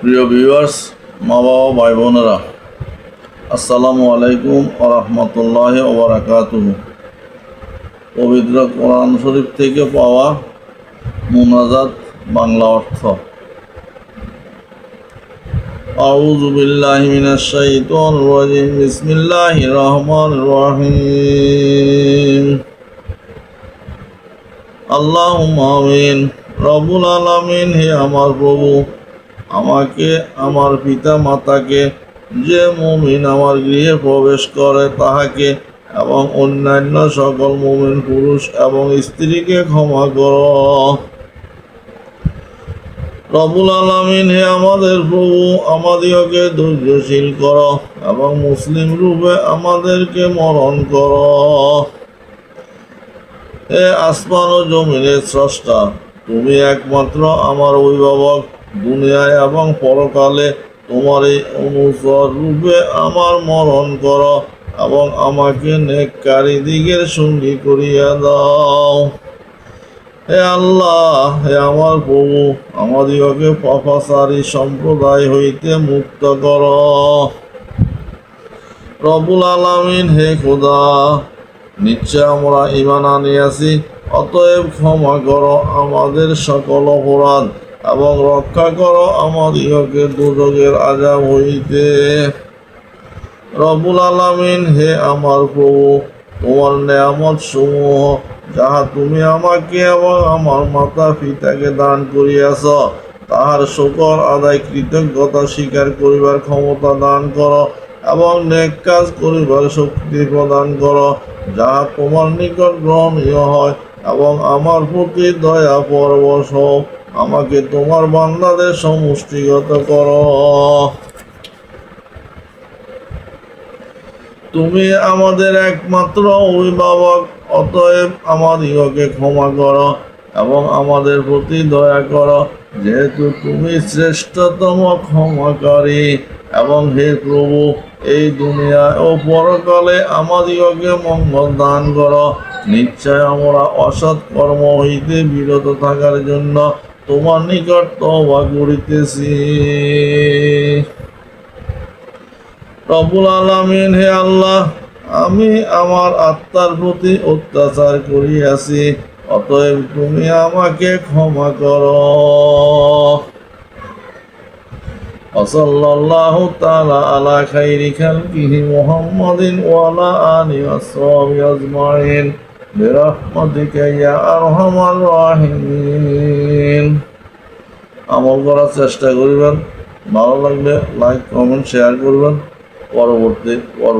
প্রিয় ভিউয়ার্স মা বাবা ভাই বোনেরা আসসালামু আলাইকুম আরহামতুল্লাহ ওবরাকাত পবিত্র কোরআন শরীফ থেকে পাওয়া মুনাজাত বাংলা অর্থ أعوذ بالله من الشيطان الرجيم بسم الله الرحمن الرحيم اللهم আমিন রবুল আলামিন হে আমার প্রভু আমাকে, আমার পিতা মাতাকে যে মুমিন আমার গৃহে প্রবেশ করে তাহাকে এবং অন্যান্য সকল মুমিন পুরুষ এবং স্ত্রীকে ক্ষমা করো। রবুল আলামিন, হে আমাদের প্রভু আমাদিওকে ধৈর্যশীল করো এবং মুসলিম রূপে আমাদেরকে মরণ কর। হে আসমান ও জমিনের স্রষ্টা, তুমি একমাত্র আমার অভিভাবক। দুনিয়ায় এবং পরকালে তোমার এই অনুসর রূপে আমার মরণ কর এবং আমাকে নেককারী দিকের সঙ্গী করিয়া দাও। হে আল্লাহ, হে আমার প্রভু, আমাদিগকে পাপাচারী সম্প্রদায় হইতে মুক্ত কর। রবুল আলামিন, হে খোদা, নিশ্চয় আমরা ইমান আনিয়াছি, অতএব ক্ষমা কর আমাদের সকল অপরাধ। এবং রক্ষা করো আমাদিগকে দুযোগের আজাব হইতে। রবুল আলামিন, হে আমার প্রভু, তোমার নেয়ামত সমূহ যাহা তুমি আমাকে এবং আমার মাতা পিতাকে দান করিয়াছ, তাহার শকর আদায় কৃতজ্ঞতা স্বীকার করিবার ক্ষমতা দান করো এবং নেক কাজ করিবার শক্তি প্রদান করো, যাহা তোমার নিকট গ্রহণীয় হয় এবং আমার প্রতি দয়া পরবশ হও আমাকে তোমার বান্দাদের সমষ্টিগত করো। তুমি আমাদের একমাত্র অভিভাবক, অতএব আমাদিগকে ক্ষমা করো এবং আমাদের প্রতি দয়া করো। যেহেতু তুমি শ্রেষ্ঠতম ক্ষমাকারী এবং হে প্রভু, এই দুনিয়া ও পরকালে আমাদিগকে মঙ্গল দান করো। নিশ্চয় আমরা অসৎ কর্ম হইতে বিরত থাকার জন্য তোমার নিকট তবা করিতেছি। রবুল আলমিন, হে আল্লাহ, আমি আমার আত্মার প্রতি অত্যাচার করিয়াছি, অতএব তুমি আমাকে ক্ষমা করো। ওসল্লাল্লাহু তাআলা আলা খাইরি আলা আলিহি ওয়া برحمتك يا أرحم الراحمين আমল করার চেষ্টা করবেন ভালো লাগলে লাইক কমেন্ট শেয়ার করবেন পরবর্তী পর